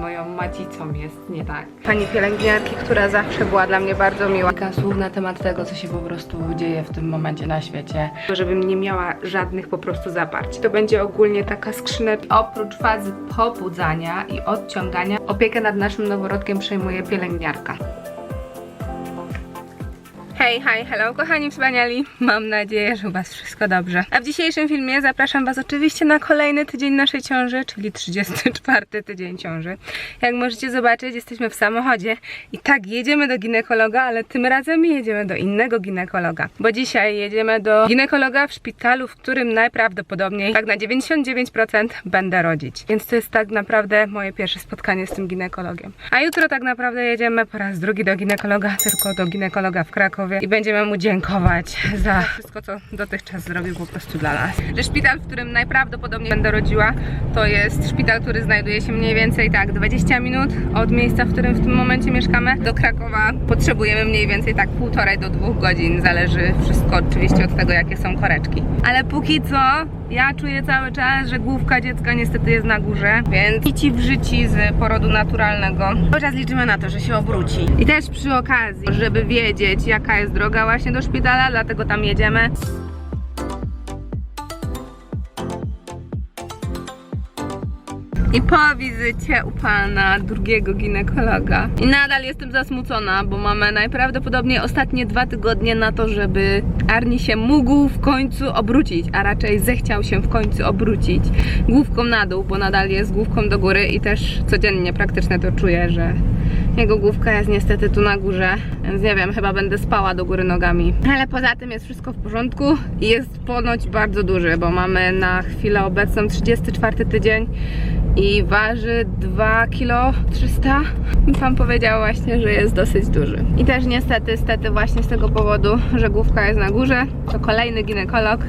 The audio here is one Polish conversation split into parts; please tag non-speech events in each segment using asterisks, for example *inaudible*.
moją macicą jest nie tak. Pani pielęgniarki, która zawsze była dla mnie bardzo miła. Kilka słów na temat tego, co się po prostu dzieje w tym momencie na świecie. Żebym nie miała żadnych po prostu zaparć. To będzie ogólnie taka skrzyneczka. Oprócz fazy pobudzania i odciągania, opiekę nad naszym noworodkiem przejmuje pielęgniarka. Hej, hej, hello, kochani wspaniali. Mam nadzieję, że u Was wszystko dobrze. A w dzisiejszym filmie zapraszam Was oczywiście na kolejny tydzień naszej ciąży, czyli 34 tydzień ciąży. Jak możecie zobaczyć, jesteśmy w samochodzie i tak, jedziemy do ginekologa, ale tym razem jedziemy do innego ginekologa. Bo dzisiaj jedziemy do ginekologa w szpitalu, w którym najprawdopodobniej, tak na 99% będę rodzić. Więc to jest tak naprawdę moje pierwsze spotkanie z tym ginekologiem. A jutro tak naprawdę jedziemy po raz drugi do ginekologa, tylko do ginekologa w Krakowie i będziemy mu dziękować za wszystko, co dotychczas zrobił po prostu dla nas. Że szpital, w którym najprawdopodobniej będę rodziła, to jest szpital, który znajduje się mniej więcej tak 20 minut od miejsca, w którym w tym momencie mieszkamy do Krakowa. Potrzebujemy mniej więcej tak półtorej do dwóch godzin, zależy wszystko oczywiście od tego, jakie są koreczki. Ale póki co ja czuję cały czas, że główka dziecka niestety jest na górze, więc nici w życi z porodu naturalnego. Cały czas liczymy na to, że się obróci. I też przy okazji, żeby wiedzieć, jaka jest droga właśnie do szpitala, dlatego tam jedziemy. I po wizycie u pana drugiego ginekologa. I nadal jestem zasmucona, bo mamy najprawdopodobniej ostatnie dwa tygodnie na to, żeby Arni się mógł w końcu obrócić, a raczej zechciał się w końcu obrócić główką na dół, bo nadal jest główką do góry i też codziennie praktycznie to czuję, że jego główka jest niestety tu na górze, więc nie wiem, chyba będę spała do góry nogami. Ale poza tym jest wszystko w porządku i jest ponoć bardzo duży, bo mamy na chwilę obecną 34 tydzień i waży 2 kg 300. Pan powiedział właśnie, że jest dosyć duży. I też niestety, stety właśnie z tego powodu, że główka jest na górze, to kolejny ginekolog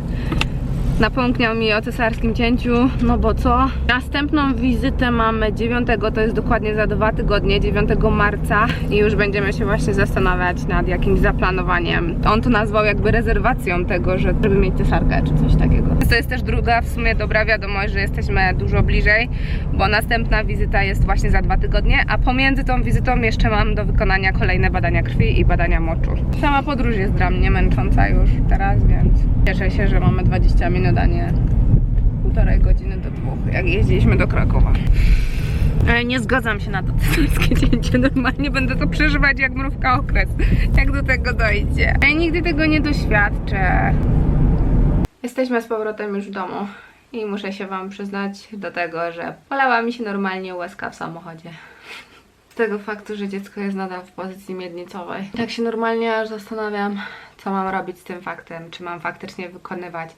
napomkniał mi o cesarskim cięciu, no bo co? Następną wizytę mamy 9, to jest dokładnie za dwa tygodnie, 9 marca i już będziemy się właśnie zastanawiać nad jakimś zaplanowaniem. On to nazwał jakby rezerwacją tego, że żeby mieć cesarkę czy coś takiego. To jest też druga w sumie dobra wiadomość, że jesteśmy dużo bliżej, bo następna wizyta jest właśnie za dwa tygodnie, a pomiędzy tą wizytą jeszcze mam do wykonania kolejne badania krwi i badania moczu. Sama podróż jest dla mnie męcząca już teraz, więc cieszę się, że mamy 20 minut, a nie półtorej godziny do dwóch, jak jeździliśmy do Krakowa. Ale nie zgadzam się na to *laughs* cesarskie cięcie. Normalnie będę to przeżywać jak mrówka okres, jak do tego dojdzie. Ja nigdy tego nie doświadczę. Jesteśmy z powrotem już w domu i muszę się Wam przyznać do tego, że polała mi się normalnie łezka w samochodzie. Z *laughs* tego faktu, że dziecko jest nadal w pozycji miednicowej. Tak się normalnie aż zastanawiam, co mam robić z tym faktem. Czy mam faktycznie wykonywać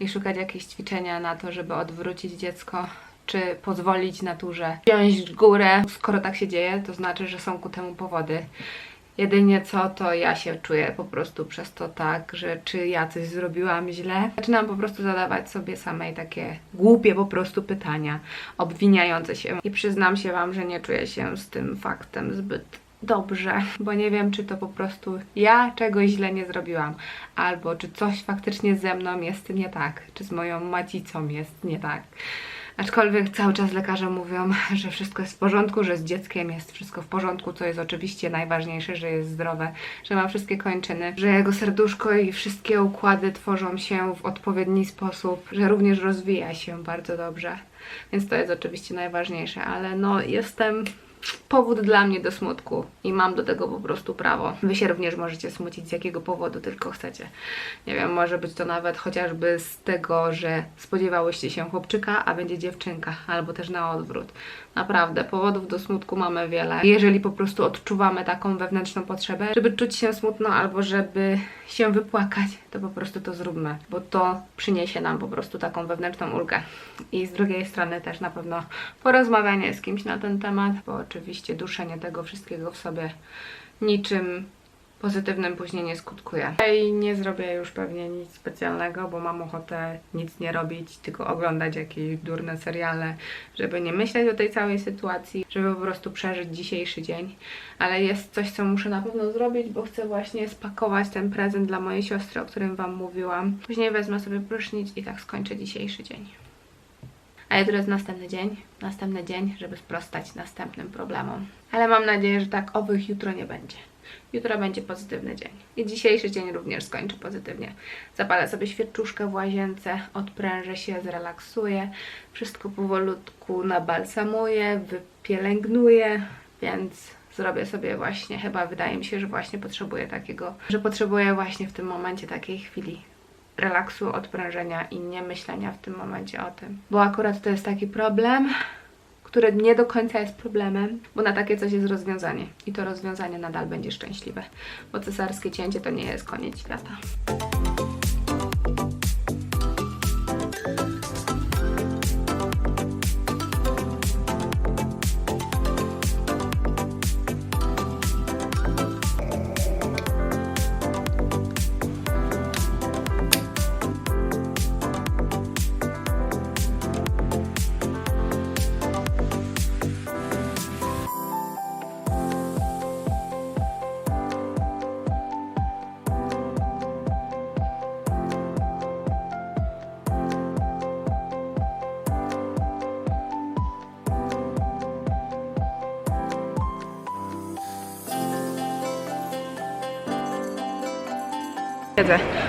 i szukać jakieś ćwiczenia na to, żeby odwrócić dziecko, czy pozwolić naturze wziąć górę. Skoro tak się dzieje, to znaczy, że są ku temu powody. Jedynie co, to ja się czuję po prostu przez to tak, że czy ja coś zrobiłam źle. Zaczynam po prostu zadawać sobie samej takie głupie po prostu pytania, obwiniające się. I przyznam się Wam, że nie czuję się z tym faktem zbyt dobrze, bo nie wiem, czy to po prostu ja czegoś źle nie zrobiłam, albo czy coś faktycznie ze mną jest nie tak, czy z moją macicą jest nie tak. Aczkolwiek cały czas lekarze mówią, że wszystko jest w porządku, że z dzieckiem jest wszystko w porządku, co jest oczywiście najważniejsze, że jest zdrowe, że ma wszystkie kończyny, że jego serduszko i wszystkie układy tworzą się w odpowiedni sposób, że również rozwija się bardzo dobrze. Więc to jest oczywiście najważniejsze, ale no jestem powód dla mnie do smutku i mam do tego po prostu prawo. Wy się również możecie smucić z jakiego powodu tylko chcecie. Nie wiem, może być to nawet chociażby z tego, że spodziewałyście się chłopczyka, a będzie dziewczynka, albo też na odwrót. Naprawdę, powodów do smutku mamy wiele. Jeżeli po prostu odczuwamy taką wewnętrzną potrzebę, żeby czuć się smutno albo żeby się wypłakać, to po prostu to zróbmy, bo to przyniesie nam po prostu taką wewnętrzną ulgę. I z drugiej strony też na pewno porozmawianie z kimś na ten temat, bo oczywiście duszenie tego wszystkiego w sobie niczym pozytywnym później nie skutkuje. I nie zrobię już pewnie nic specjalnego, bo mam ochotę nic nie robić, tylko oglądać jakieś durne seriale, żeby nie myśleć o tej całej sytuacji, żeby po prostu przeżyć dzisiejszy dzień. Ale jest coś, co muszę na pewno zrobić, bo chcę właśnie spakować ten prezent dla mojej siostry, o którym Wam mówiłam. Później wezmę sobie prysznic i tak skończę dzisiejszy dzień. A jutro jest następny dzień, następny dzień, żeby sprostać następnym problemom. Ale mam nadzieję, że tak owych jutro nie będzie. Jutro będzie pozytywny dzień. I dzisiejszy dzień również skończę pozytywnie. Zapalę sobie świeczuszkę w łazience, odprężę się, zrelaksuję. Wszystko powolutku nabalsamuję, wypielęgnuję, więc zrobię sobie właśnie, chyba wydaje mi się, że właśnie potrzebuję takiego, że potrzebuję właśnie w tym momencie takiej chwili relaksu, odprężenia i nie myślenia w tym momencie o tym. Bo akurat to jest taki problem, który nie do końca jest problemem, bo na takie coś jest rozwiązanie. I to rozwiązanie nadal będzie szczęśliwe, bo cesarskie cięcie to nie jest koniec świata.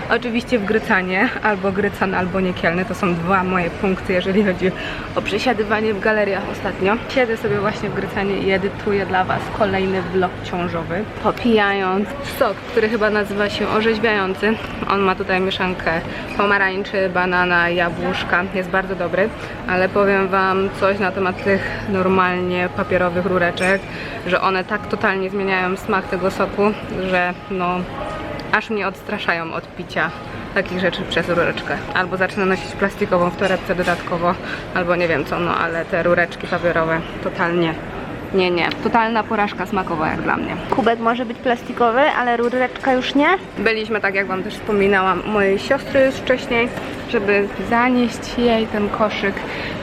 Oczywiście w Grycanie, albo Grycan, albo Niekielny. To są dwa moje punkty, jeżeli chodzi o przesiadywanie w galeriach ostatnio. Siedzę sobie właśnie w Grycanie i edytuję dla Was kolejny vlog ciążowy. Popijając sok, który chyba nazywa się orzeźwiający. On ma tutaj mieszankę pomarańczy, banana, jabłuszka. Jest bardzo dobry, ale powiem Wam coś na temat tych normalnie papierowych rureczek, że one tak totalnie zmieniają smak tego soku, że no aż mnie odstraszają od picia takich rzeczy przez rureczkę. Albo zacznę nosić plastikową w torebce dodatkowo, albo nie wiem co, no ale te rureczki papierowe totalnie nie, nie. Totalna porażka smakowa jak dla mnie. Kubek może być plastikowy, ale rureczka już nie. Byliśmy, tak jak Wam też wspominałam, mojej siostry już wcześniej, żeby zanieść jej ten koszyk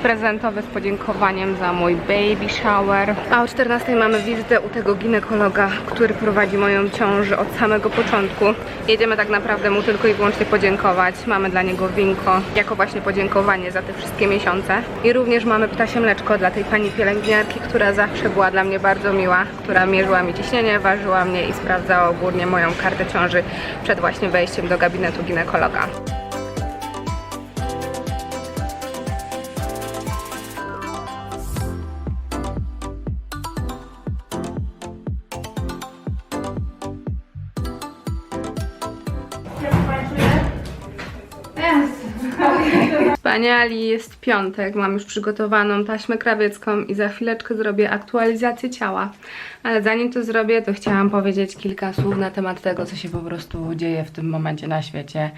prezentowy z podziękowaniem za mój baby shower. A o 14 mamy wizytę u tego ginekologa, który prowadzi moją ciążę od samego początku. Jedziemy tak naprawdę mu tylko i wyłącznie podziękować. Mamy dla niego winko, jako właśnie podziękowanie za te wszystkie miesiące. I również mamy ptasie mleczko dla tej pani pielęgniarki, która zawsze była dla mnie bardzo miła, która mierzyła mi ciśnienie, ważyła mnie i sprawdzała ogólnie moją kartę ciąży przed właśnie wejściem do gabinetu ginekologa. Wspaniali, jest piątek, mam już przygotowaną taśmę krawiecką i za chwileczkę zrobię aktualizację ciała. Ale zanim to zrobię, to chciałam powiedzieć kilka słów na temat tego, co się po prostu dzieje w tym momencie na świecie,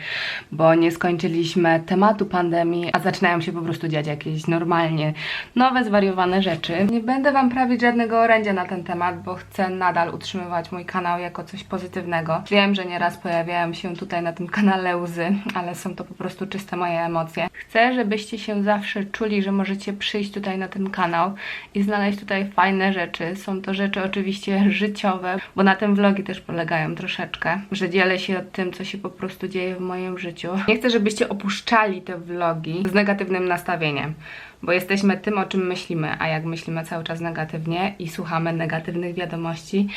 bo nie skończyliśmy tematu pandemii, a zaczynają się po prostu dziać jakieś normalnie nowe, zwariowane rzeczy. Nie będę Wam prawić żadnego orędzia na ten temat, bo chcę nadal utrzymywać mój kanał jako coś pozytywnego. Wiem, że nieraz pojawiają się tutaj na tym kanale łzy, ale są to po prostu czyste moje emocje. Chcę, żebyście się zawsze czuli, że możecie przyjść tutaj na ten kanał i znaleźć tutaj fajne rzeczy. Są to rzeczy oczywiście życiowe, bo na tym vlogi też polegają troszeczkę, że dzielę się tym, co się po prostu dzieje w moim życiu. Nie chcę, żebyście opuszczali te vlogi z negatywnym nastawieniem, bo jesteśmy tym, o czym myślimy, a jak myślimy cały czas negatywnie i słuchamy negatywnych wiadomości,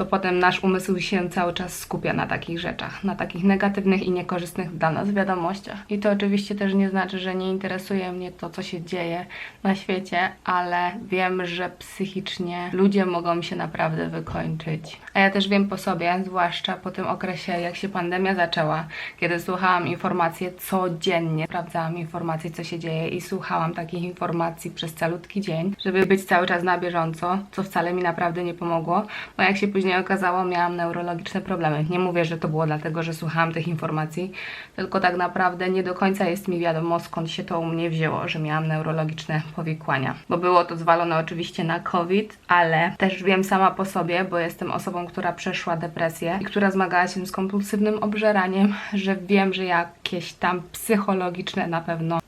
to potem nasz umysł się cały czas skupia na takich rzeczach, na takich negatywnych i niekorzystnych dla nas wiadomościach. I to oczywiście też nie znaczy, że nie interesuje mnie to, co się dzieje na świecie, ale wiem, że psychicznie ludzie mogą się naprawdę wykończyć. A ja też wiem po sobie, zwłaszcza po tym okresie, jak się pandemia zaczęła, kiedy słuchałam informacji codziennie, sprawdzałam informacje, co się dzieje i słuchałam takich informacji przez calutki dzień, żeby być cały czas na bieżąco, co wcale mi naprawdę nie pomogło, bo jak się później okazało, miałam neurologiczne problemy. Nie mówię, że to było dlatego, że słuchałam tych informacji, tylko tak naprawdę nie do końca jest mi wiadomo, skąd się to u mnie wzięło, że miałam neurologiczne powikłania. Bo było to zwalone oczywiście na COVID, ale też wiem sama po sobie, bo jestem osobą, która przeszła depresję i która zmagała się z kompulsywnym obżeraniem, że wiem, że jakieś tam psychologiczne na pewno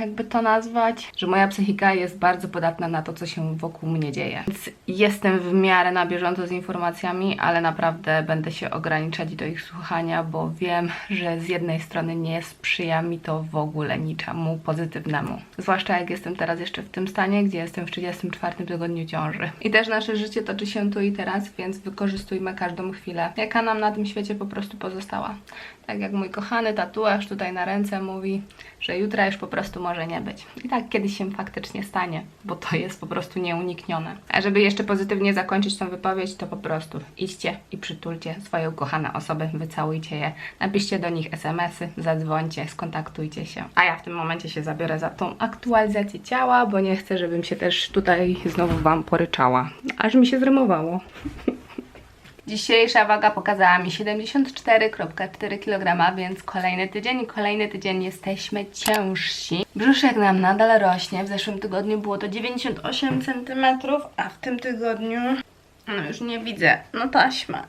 jakby to nazwać, że moja psychika jest bardzo podatna na to, co się wokół mnie dzieje. Więc jestem w miarę na bieżąco z informacjami, ale naprawdę będę się ograniczać do ich słuchania, bo wiem, że z jednej strony nie sprzyja mi to w ogóle niczemu pozytywnemu. Zwłaszcza jak jestem teraz jeszcze w tym stanie, gdzie jestem w 34 tygodniu ciąży. I też nasze życie toczy się tu i teraz, więc wykorzystujmy każdą chwilę, jaka nam na tym świecie po prostu pozostała. Tak jak mój kochany tatuaż tutaj na ręce mówi, że jutra już po prostu może nie być. I tak kiedyś się faktycznie stanie, bo to jest po prostu nieuniknione. A żeby jeszcze pozytywnie zakończyć tą wypowiedź, to po prostu idźcie i przytulcie swoje ukochane osoby, wycałujcie je, napiszcie do nich SMS-y, zadzwońcie, skontaktujcie się. A ja w tym momencie się zabiorę za tą aktualizację ciała, bo nie chcę, żebym się też tutaj znowu Wam poryczała. Aż mi się zrymowało. *laughs* Dzisiejsza waga pokazała mi 74,4 kg, więc kolejny tydzień i kolejny tydzień jesteśmy ciężsi. Brzuszek nam nadal rośnie. W zeszłym tygodniu było to 98 cm, a w tym tygodniu no już nie widzę. No taśma.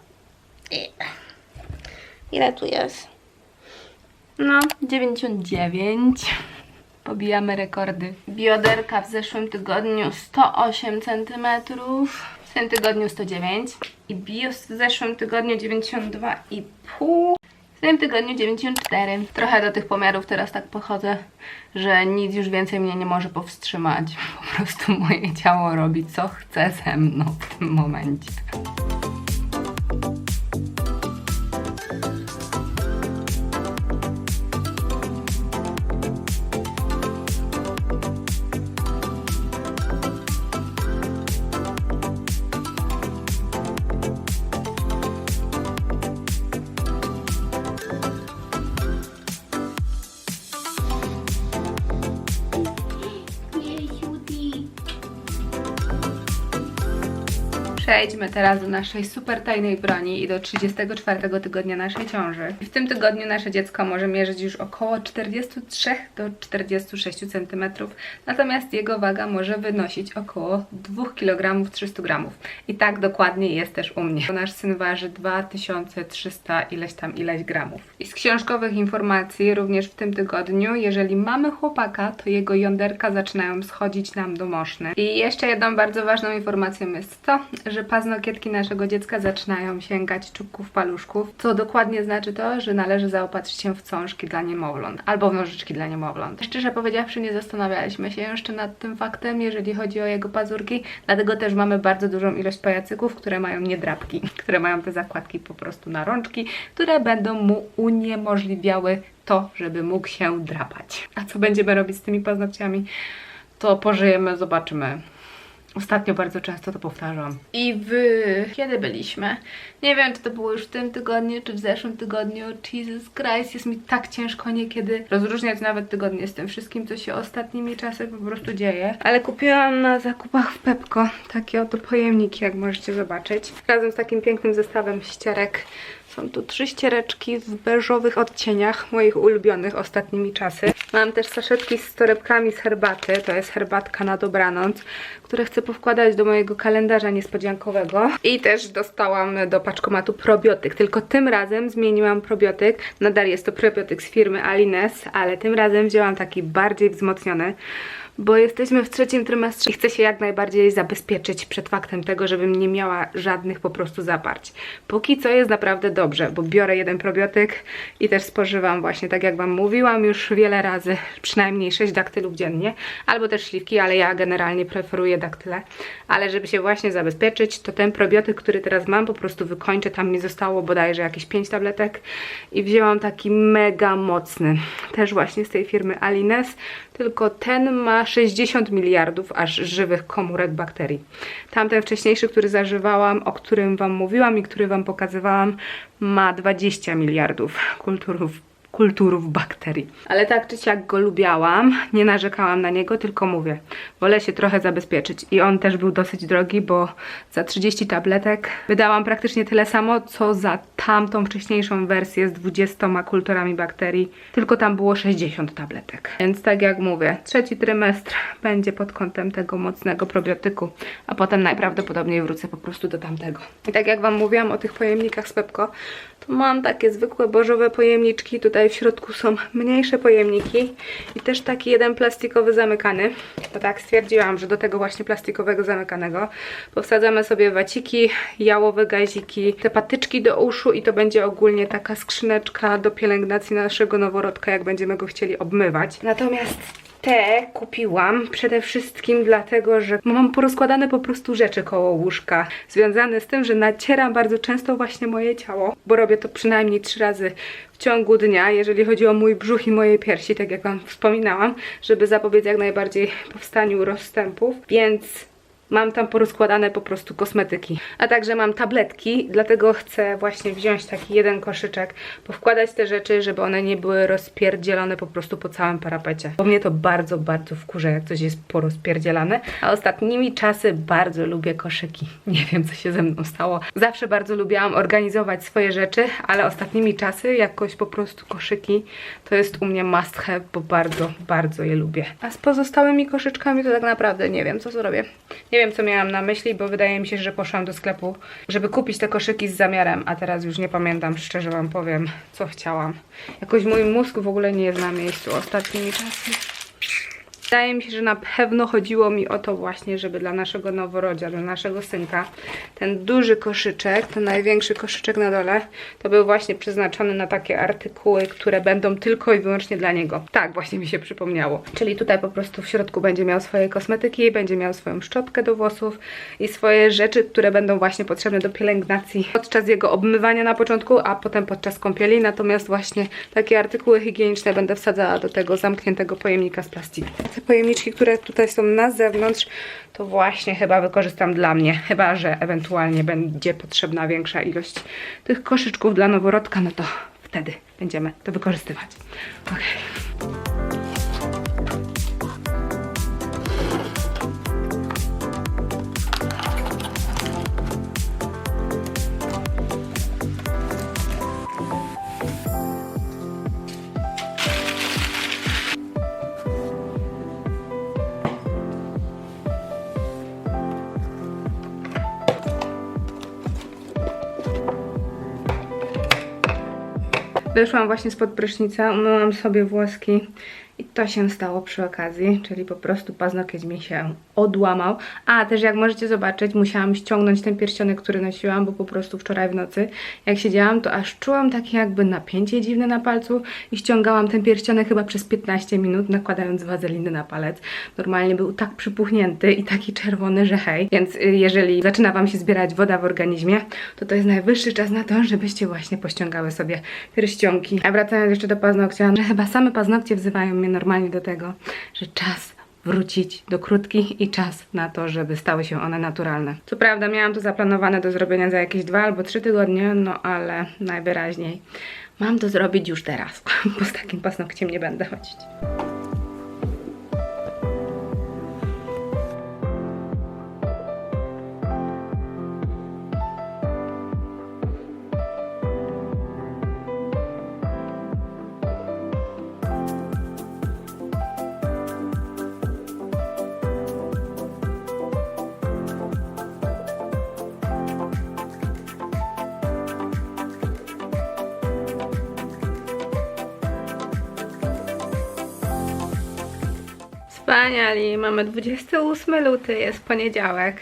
Ile tu jest? No, 99. Pobijamy rekordy. Bioderka w zeszłym tygodniu 108 cm, w tym tygodniu 109 i bios w zeszłym tygodniu 92,5 w tym tygodniu 94. Trochę do tych pomiarów teraz tak pochodzę, że nic już więcej mnie nie może powstrzymać. Po prostu moje ciało robi co chce ze mną w tym momencie. Przejdźmy teraz do naszej super tajnej broni i do 34 tygodnia naszej ciąży. W tym tygodniu nasze dziecko może mierzyć już około 43 do 46 cm, natomiast jego waga może wynosić około 2 kg 300 g. I tak dokładnie jest też u mnie. Nasz syn waży 2300 ileś tam ileś gramów. I z książkowych informacji również w tym tygodniu, jeżeli mamy chłopaka, to jego jąderka zaczynają schodzić nam do moszny. I jeszcze jedną bardzo ważną informacją jest to, że paznokietki naszego dziecka zaczynają sięgać czubków paluszków, co dokładnie znaczy to, że należy zaopatrzyć się w cążki dla niemowląt albo w nożyczki dla niemowląt. Szczerze powiedziawszy, nie zastanawialiśmy się jeszcze nad tym faktem, jeżeli chodzi o jego pazurki, dlatego też mamy bardzo dużą ilość pajacyków, które mają niedrapki, *laughs* które mają te zakładki po prostu na rączki, które będą mu uniemożliwiały to, żeby mógł się drapać. A co będziemy robić z tymi paznokciami? To pożyjemy, zobaczymy. Ostatnio bardzo często to powtarzam. I wy, kiedy byliśmy? Nie wiem, czy to było już w tym tygodniu, czy w zeszłym tygodniu. Jesus Christ, jest mi tak ciężko niekiedy rozróżniać nawet tygodnie z tym wszystkim, co się ostatnimi czasy po prostu dzieje. Ale kupiłam na zakupach w Pepko takie oto pojemniki, jak możecie zobaczyć. Razem z takim pięknym zestawem ścierek. Są tu trzy ściereczki w beżowych odcieniach, moich ulubionych ostatnimi czasy. Mam też saszetki z torebkami z herbaty, to jest herbatka na dobranoc, które chcę powkładać do mojego kalendarza niespodziankowego. I też dostałam do paczkomatu probiotyk, tylko tym razem zmieniłam probiotyk. Nadal jest to probiotyk z firmy Alines, ale tym razem wzięłam taki bardziej wzmocniony bo jesteśmy w trzecim trymestrze i chcę się jak najbardziej zabezpieczyć przed faktem tego, żebym nie miała żadnych po prostu zaparć. Póki co jest naprawdę dobrze, bo biorę jeden probiotyk i też spożywam właśnie, tak jak Wam mówiłam już wiele razy, przynajmniej 6 daktylów dziennie, albo też śliwki, ale ja generalnie preferuję daktyle. Ale żeby się właśnie zabezpieczyć, to ten probiotyk, który teraz mam, po prostu wykończę. Tam mi zostało bodajże jakieś 5 tabletek i wzięłam taki mega mocny, też właśnie z tej firmy Alines, tylko ten ma 60 miliardów aż żywych komórek bakterii. Tamten wcześniejszy, który zażywałam, o którym Wam mówiłam i który Wam pokazywałam, ma 20 miliardów kulturów kulturów bakterii. Ale tak czy siak go lubiałam, nie narzekałam na niego, tylko mówię, wolę się trochę zabezpieczyć. I on też był dosyć drogi, bo za 30 tabletek wydałam praktycznie tyle samo, co za tamtą wcześniejszą wersję z 20 kulturami bakterii, tylko tam było 60 tabletek. Więc tak jak mówię, trzeci trymestr będzie pod kątem tego mocnego probiotyku, a potem najprawdopodobniej wrócę po prostu do tamtego. I tak jak Wam mówiłam o tych pojemnikach z Pepko, mam takie zwykłe bożowe pojemniczki. Tutaj w środku są mniejsze pojemniki i też taki jeden plastikowy zamykany. To tak stwierdziłam, że do tego właśnie plastikowego zamykanego powsadzamy sobie waciki, jałowe gaziki, te patyczki do uszu i to będzie ogólnie taka skrzyneczka do pielęgnacji naszego noworodka, jak będziemy go chcieli obmywać. Natomiast te kupiłam przede wszystkim dlatego, że mam porozkładane po prostu rzeczy koło łóżka, związane z tym, że nacieram bardzo często właśnie moje ciało, bo robię to przynajmniej trzy razy w ciągu dnia, jeżeli chodzi o mój brzuch i moje piersi, tak jak Wam wspominałam, żeby zapobiec jak najbardziej powstaniu rozstępów, więc Mam tam porozkładane po prostu kosmetyki. A także mam tabletki, dlatego chcę właśnie wziąć taki jeden koszyczek, powkładać te rzeczy, żeby one nie były rozpierdzielone po prostu po całym parapecie. Bo mnie to bardzo, bardzo wkurza, jak coś jest porozpierdzielane. A ostatnimi czasy bardzo lubię koszyki. *laughs* Nie wiem, co się ze mną stało. Zawsze bardzo lubiłam organizować swoje rzeczy, ale ostatnimi czasy jakoś po prostu koszyki to jest u mnie must have, bo bardzo, bardzo je lubię. A z pozostałymi koszyczkami to tak naprawdę nie wiem, co zrobię. Nie wiem, co miałam na myśli, bo wydaje mi się, że poszłam do sklepu, żeby kupić te koszyki z zamiarem, a teraz już nie pamiętam, szczerze wam powiem, co chciałam. Jakoś mój mózg w ogóle nie jest na miejscu ostatnimi czasy. Wydaje mi się, że na pewno chodziło mi o to właśnie, żeby dla naszego noworodzia, dla naszego synka, ten duży koszyczek, ten największy koszyczek na dole, to był właśnie przeznaczony na takie artykuły, które będą tylko i wyłącznie dla niego. Tak, właśnie mi się przypomniało. Czyli tutaj po prostu w środku będzie miał swoje kosmetyki, będzie miał swoją szczotkę do włosów i swoje rzeczy, które będą właśnie potrzebne do pielęgnacji podczas jego obmywania na początku, a potem podczas kąpieli. Natomiast właśnie takie artykuły higieniczne będę wsadzała do tego zamkniętego pojemnika z plastiku. Pojemniczki, które tutaj są na zewnątrz, to właśnie chyba wykorzystam dla mnie. Chyba, że ewentualnie będzie potrzebna większa ilość tych koszyczków dla noworodka, no to wtedy będziemy to wykorzystywać. Okej. Wyszłam właśnie spod prysznica, umyłam sobie włoski to się stało przy okazji, czyli po prostu paznokieć mi się odłamał. A też jak możecie zobaczyć, musiałam ściągnąć ten pierścionek, który nosiłam, bo po prostu wczoraj w nocy, jak siedziałam, to aż czułam takie jakby napięcie dziwne na palcu i ściągałam ten pierścionek chyba przez 15 minut, nakładając wazeliny na palec. Normalnie był tak przypuchnięty i taki czerwony, że hej. Więc y, jeżeli zaczyna Wam się zbierać woda w organizmie, to to jest najwyższy czas na to, żebyście właśnie pościągały sobie pierścionki. A wracając jeszcze do paznokcia, że chyba same paznokcie wzywają mnie normalnie do tego, że czas wrócić do krótkich i czas na to, żeby stały się one naturalne. Co prawda miałam to zaplanowane do zrobienia za jakieś dwa albo trzy tygodnie, no ale najwyraźniej mam to zrobić już teraz, *laughs* bo z takim paznokciem nie będę chodzić. Wspaniali, mamy 28 luty, jest poniedziałek.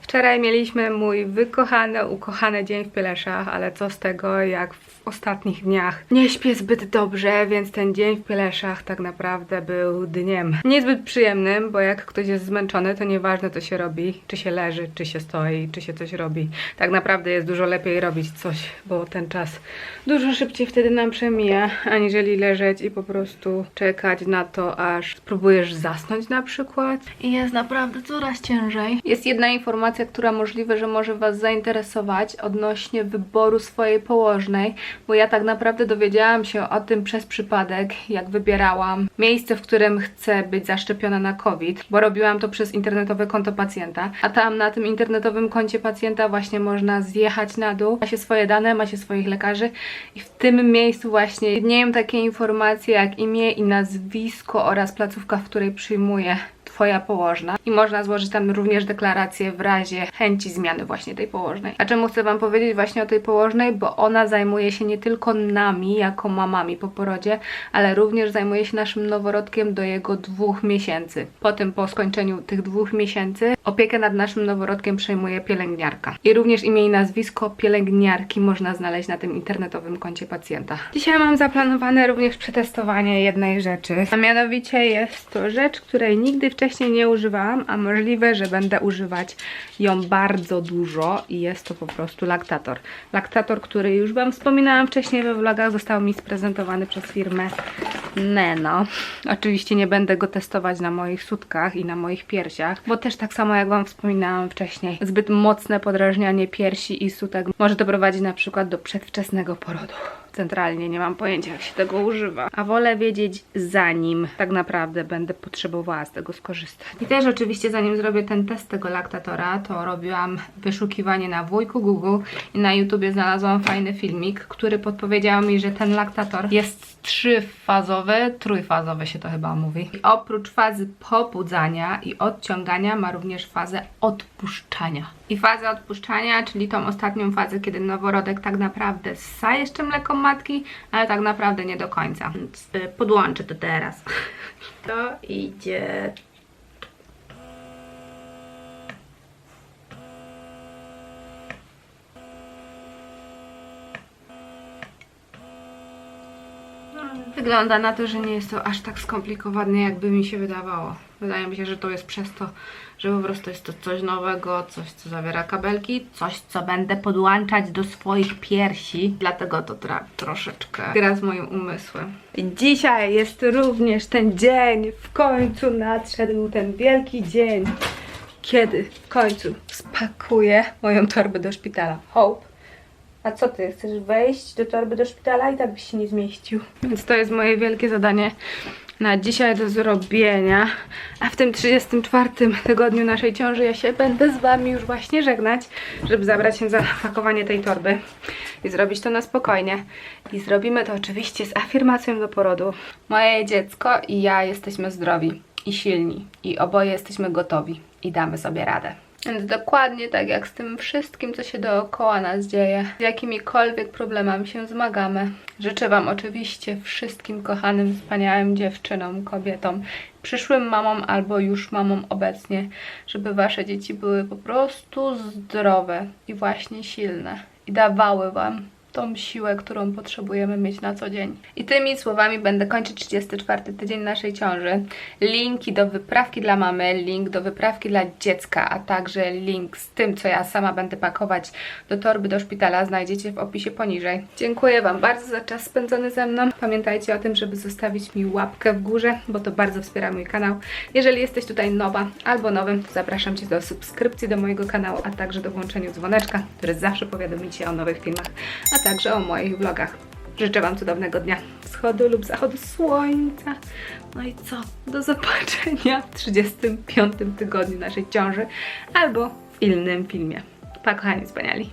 Wczoraj mieliśmy mój wykochany, ukochany dzień w Pieleszach, ale co z tego, jak ostatnich dniach nie śpię zbyt dobrze, więc ten dzień w Pieleszach tak naprawdę był dniem niezbyt przyjemnym, bo jak ktoś jest zmęczony, to nieważne co się robi, czy się leży, czy się stoi, czy się coś robi. Tak naprawdę jest dużo lepiej robić coś, bo ten czas dużo szybciej wtedy nam przemija, aniżeli leżeć i po prostu czekać na to, aż spróbujesz zasnąć na przykład. I jest naprawdę coraz ciężej. Jest jedna informacja, która możliwe, że może Was zainteresować odnośnie wyboru swojej położnej, bo ja tak naprawdę dowiedziałam się o tym przez przypadek, jak wybierałam miejsce, w którym chcę być zaszczepiona na COVID, bo robiłam to przez internetowe konto pacjenta, a tam na tym internetowym koncie pacjenta właśnie można zjechać na dół, ma się swoje dane, ma się swoich lekarzy i w tym miejscu właśnie widnieją takie informacje jak imię i nazwisko oraz placówka, w której przyjmuję Twoja położna i można złożyć tam również deklarację w razie chęci zmiany właśnie tej położnej. A czemu chcę Wam powiedzieć właśnie o tej położnej? Bo ona zajmuje się nie tylko nami jako mamami po porodzie, ale również zajmuje się naszym noworodkiem do jego dwóch miesięcy. Potem po skończeniu tych dwóch miesięcy opiekę nad naszym noworodkiem przejmuje pielęgniarka. I również imię i nazwisko pielęgniarki można znaleźć na tym internetowym koncie pacjenta. Dzisiaj mam zaplanowane również przetestowanie jednej rzeczy, a mianowicie jest to rzecz, której nigdy wcześniej nie używałam, a możliwe, że będę używać ją bardzo dużo i jest to po prostu laktator. Laktator, który już Wam wspominałam wcześniej we vlogach, został mi sprezentowany przez firmę Neno. *laughs* Oczywiście nie będę go testować na moich sutkach i na moich piersiach, bo też tak samo jak Wam wspominałam wcześniej, zbyt mocne podrażnianie piersi i sutek może doprowadzić na przykład do przedwczesnego porodu. Centralnie nie mam pojęcia, jak się tego używa. A wolę wiedzieć zanim tak naprawdę będę potrzebowała z tego skorzystać. I też oczywiście zanim zrobię ten test tego laktatora, to robiłam wyszukiwanie na wujku Google i na YouTubie znalazłam fajny filmik, który podpowiedział mi, że ten laktator jest trzyfazowy, trójfazowy się to chyba mówi. I oprócz fazy pobudzania i odciągania ma również fazę odpuszczania. I fazę odpuszczania, czyli tą ostatnią fazę, kiedy noworodek tak naprawdę ssa jeszcze mleko ale tak naprawdę nie do końca. Więc y, podłączę to teraz. *laughs* To idzie Wygląda na to, że nie jest to aż tak skomplikowane, jakby mi się wydawało. Wydaje mi się, że to jest przez to, że po prostu jest to coś nowego, coś, co zawiera kabelki, coś, co będę podłączać do swoich piersi. Dlatego to tra- troszeczkę gra z moim umysłem. Dzisiaj jest również ten dzień. W końcu nadszedł ten wielki dzień, kiedy w końcu spakuję moją torbę do szpitala. Hope. A co ty, chcesz wejść do torby do szpitala i tak byś się nie zmieścił? Więc to jest moje wielkie zadanie na dzisiaj do zrobienia. A w tym 34 tygodniu naszej ciąży ja się będę z Wami już właśnie żegnać, żeby zabrać się za pakowanie tej torby i zrobić to na spokojnie. I zrobimy to oczywiście z afirmacją do porodu. Moje dziecko i ja jesteśmy zdrowi i silni i oboje jesteśmy gotowi i damy sobie radę. Więc dokładnie tak jak z tym wszystkim, co się dookoła nas dzieje, z jakimikolwiek problemami się zmagamy. Życzę Wam oczywiście wszystkim kochanym, wspaniałym dziewczynom, kobietom, przyszłym mamom albo już mamom obecnie, żeby Wasze dzieci były po prostu zdrowe i właśnie silne i dawały Wam tą siłę, którą potrzebujemy mieć na co dzień. I tymi słowami będę kończyć 34 tydzień naszej ciąży. Linki do wyprawki dla mamy, link do wyprawki dla dziecka, a także link z tym, co ja sama będę pakować do torby do szpitala znajdziecie w opisie poniżej. Dziękuję Wam bardzo za czas spędzony ze mną. Pamiętajcie o tym, żeby zostawić mi łapkę w górze, bo to bardzo wspiera mój kanał. Jeżeli jesteś tutaj nowa albo nowym, to zapraszam Cię do subskrypcji do mojego kanału, a także do włączenia dzwoneczka, który zawsze powiadomi Cię o nowych filmach, a także o moich vlogach. Życzę Wam cudownego dnia, wschodu lub zachodu słońca. No i co? Do zobaczenia w 35 tygodniu naszej ciąży albo w innym filmie. Pa kochani wspaniali.